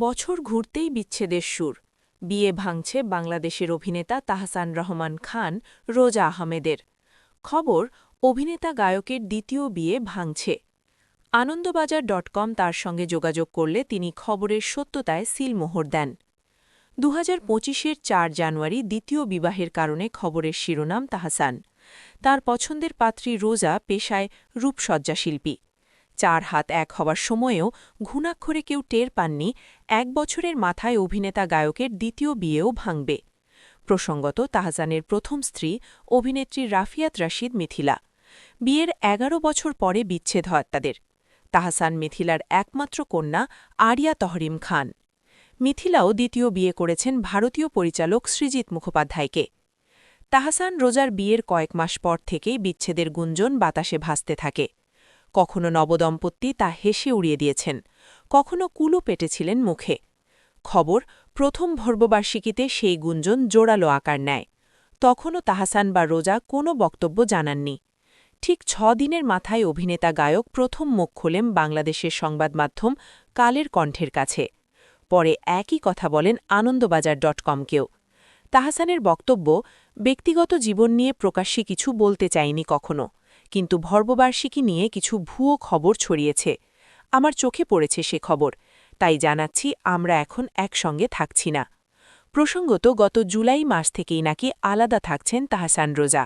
বছর ঘুরতেই বিচ্ছেদের সুর। বিয়ে ভাঙছে বাংলাদেশের অভিনেতা তাহসান রহমান খান, রোজা আহমেদের। খবর, অভিনেতা গায়কের দ্বিতীয় বিয়ে ভাঙছে। আনন্দবাজার ডট কম তার সঙ্গে যোগাযোগ করলে তিনি খবরের সত্যতায় সিলমোহর দেন। দু হাজার পঁচিশের চার জানুয়ারি দ্বিতীয় বিবাহের কারণে খবরের শিরোনাম তাহসান। তার পছন্দের পাত্রী রোজা পেশায় রূপসজ্জাশিল্পী। চার হাত এক হওয়ার সময়েও ঘুণাক্ষরে কেউ টের পাননি এক বছরের মাথায় অভিনেতা গায়কের দ্বিতীয় বিয়েও ভাঙবে। প্রসঙ্গত তাহসানের প্রথম স্ত্রী অভিনেত্রী রাফিয়াত রাশিদ মিথিলা। বিয়ের এগারো বছর পরে বিচ্ছেদ হয় তাদের। তাহসান মিথিলার একমাত্র কন্যা আরিয়া তহরিম খান। মিথিলাও দ্বিতীয় বিয়ে করেছেন ভারতীয় পরিচালক সৃজিত মুখোপাধ্যায়কে। তাহসান রোজার বিয়ের কয়েক মাস পর থেকেই বিচ্ছেদের গুঞ্জন বাতাসে ভাসতে থাকে। কখনো নবদম্পতি তা হেসে উড়িয়ে দিয়েছেন, কখনো কুলু পেটেছিলেন মুখে। খবর, প্রথম ভর্ববার্ষিকীতে সেই গুঞ্জন জোরালো আকার নেয়, তখনও তাহাসান বা রোজা কোনো বক্তব্য জানাননি। ঠিক ছ দিনের মাথায় অভিনেতা গায়ক প্রথম মুখ খোলেন বাংলাদেশের সংবাদ মাধ্যম কালের কণ্ঠের কাছে। পরে একই কথা বলেন আনন্দবাজার ডট কমকেও তাহাসানের বক্তব্য, ব্যক্তিগত জীবন নিয়ে প্রকাশ্যে কিছু বলতে চাইনি কখনো। কিন্তু ভর্ববার্ষিকী নিয়ে কিছু ভুয়ো খবর ছড়িয়েছে। আমার চোখে পড়েছে সে খবর। তাই জানাচ্ছি, আমরা এখন একসঙ্গে থাকছি না। প্রসঙ্গত, গত জুলাই মাস থেকেই নাকি আলাদা থাকছেন তাহসান রোজা।